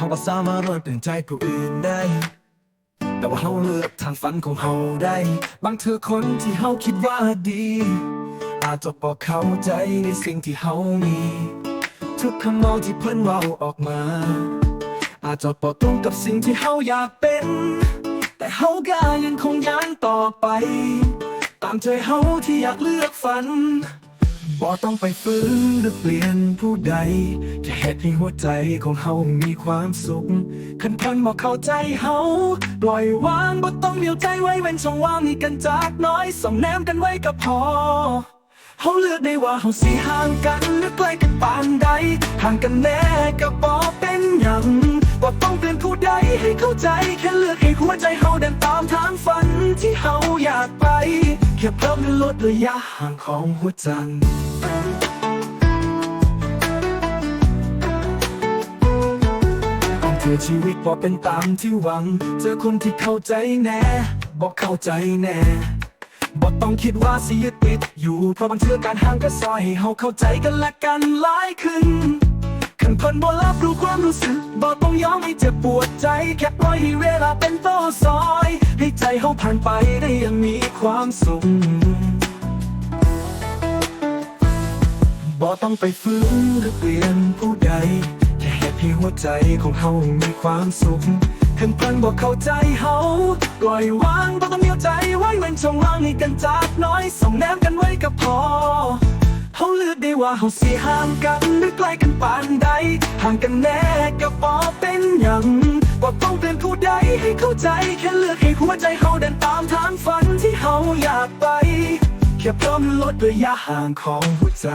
เขาก็สามารถเปลี่ยนใจผู้อื่นได้ แต่ว่าเขาเลือกทางฝันของเขาได้ บางเธอคนที่เขาคิดว่าดี อาจจะบอกเข้าใจในสิ่งที่เขามี ทุกคำมองที่เพิ่นเว่าออกมา อาจจะบอกตรงกับสิ่งที่เขาอยากเป็น แต่เขาก็ยังคงย้างต่อไป ตามใจเขาที่อยากเลือกฝัน บ่ต้องไปฟื้นหรือเปลี่ยนผู้ใดแค่เหตุให้หัวใจของเฮามีความสุขคันคันบอกเข้าใจเฮาปล่อยวางบ่ต้องเดียวใจไว้เว้นช่องว่างให้กันจากน้อยส่องแนมกันไว้ก็พอเฮาเลือกได้ว่าเฮาสิห่างกันหรือใกล้กันปานใดห่างกันแน่ก็บ่เป็นหยังบ่ต้องเปลี่ยนผู้ใดให้เข้าใจแค่เลือกให้หัวใจเฮาเดินตามทางฝันที่เฮาอยากไป แค่เพิ่มลดระยะห่างของหัวใจต้องเจอชีวิตบอเป็นตามที่หวัง เจอคนที่เข้าใจแน่ บอกเข้าใจแน่บอกต้องคิดว่าสิยึดติดอยู่ เพราะบางเทื่อการห่างก็ซอยให้เฮาเข้าใจกันและกันหลายขึ้น ขันคนบ่รับรู้ความรู้สึกบอกต้องยอมให้เจ็บปวดใจ แค่ปล่อยให้เวลาเป็นต้อซอย ให้ใจเฮาผ่านไปได้อยังมีความสุขบ่ต้องไปฟื้นหรือเปลี่ยนผู้ใดแค่เหตุที่หัวใจของเฮามีความสุขเห็นเพิ่นบอกเข้าใจเฮาปล่อยวางบ่ต้องเหนียวใจไว้เว้นช่องว่างให้กันจากน้อยส่งแนมกันไว้ก็พอ เฮาเลือกได้ว่าเฮาสิห่างกันหรือใกล้กันปานใดห่างกันแน่ก็บ่เป็นหยังบ่าต้องเป็นผู้ใดให้เข้าใจ แค่เลือกให้หัวใจเฮาเดินตามทางฝันที่เฮาอยากไป แค่เพิ่มลดระยะห่างของหัวใจ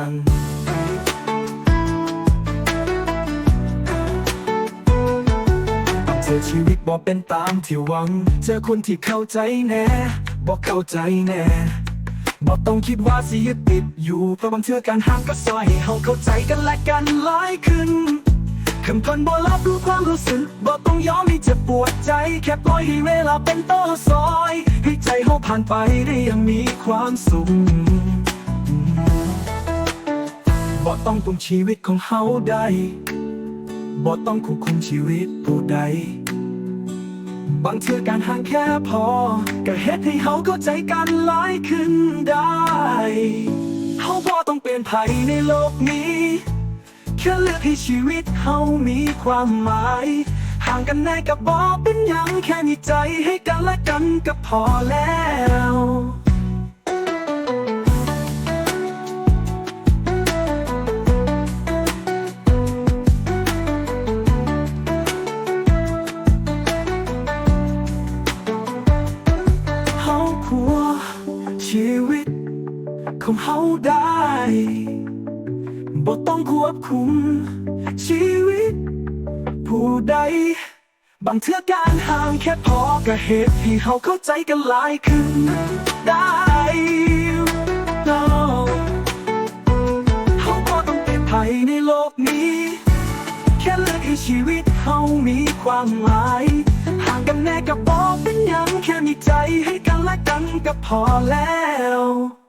เจอชีวิตบอกเป็นตามที่หวัง เจอคนที่เข้าใจแน่บอกเข้าใจแน่ บอกต้องคิดว่าสิยึดติดอยู่เพราะบางเทื่อการห่างก็ซอยให้เฮาเข้าใจกันและกันหลายขึ้นคำพันบ่รับรู้ความรู้สึกบอกต้องยอมให้เจ็บปวดใจ แค่ปล่อยให้เวลาเป็นต้อซอย ให้ใจเฮาผ่านไปได้อยังมีความสุขบอกต้องปรุงชีวิตของเฮาได้บ่ต้องควบคุมชีวิตผู้ใด บางเทื่อการห่างแค่พอ ก็เฮ็ดให้เฮาเข้าใจกันหลายขึ้นได้เฮาบ่ต้องเปลี่ยนไผในโลกนี้ แค่เลือกให้ชีวิตเฮามีความหมาย ห่างกันแน่กับบ่เป็นหยังแค่มีใจให้กันและกันก็พอแล้ว วิตของเฮาได้บ่ต้องควบคุม ชีวิต ผู้ใด บางเทื่อการห่างแค่พอก็เหตุให้เฮาเข้าใจกันหลายขึ้นได้เฮาบ่ต้องเป็นไผในโลกนี้ แค่เลือกให้ชีวิตเฮามีความหมาย กันแน่ก็บอกเป็นยังแค่มีใจให้กันและกันก็พอแล้ว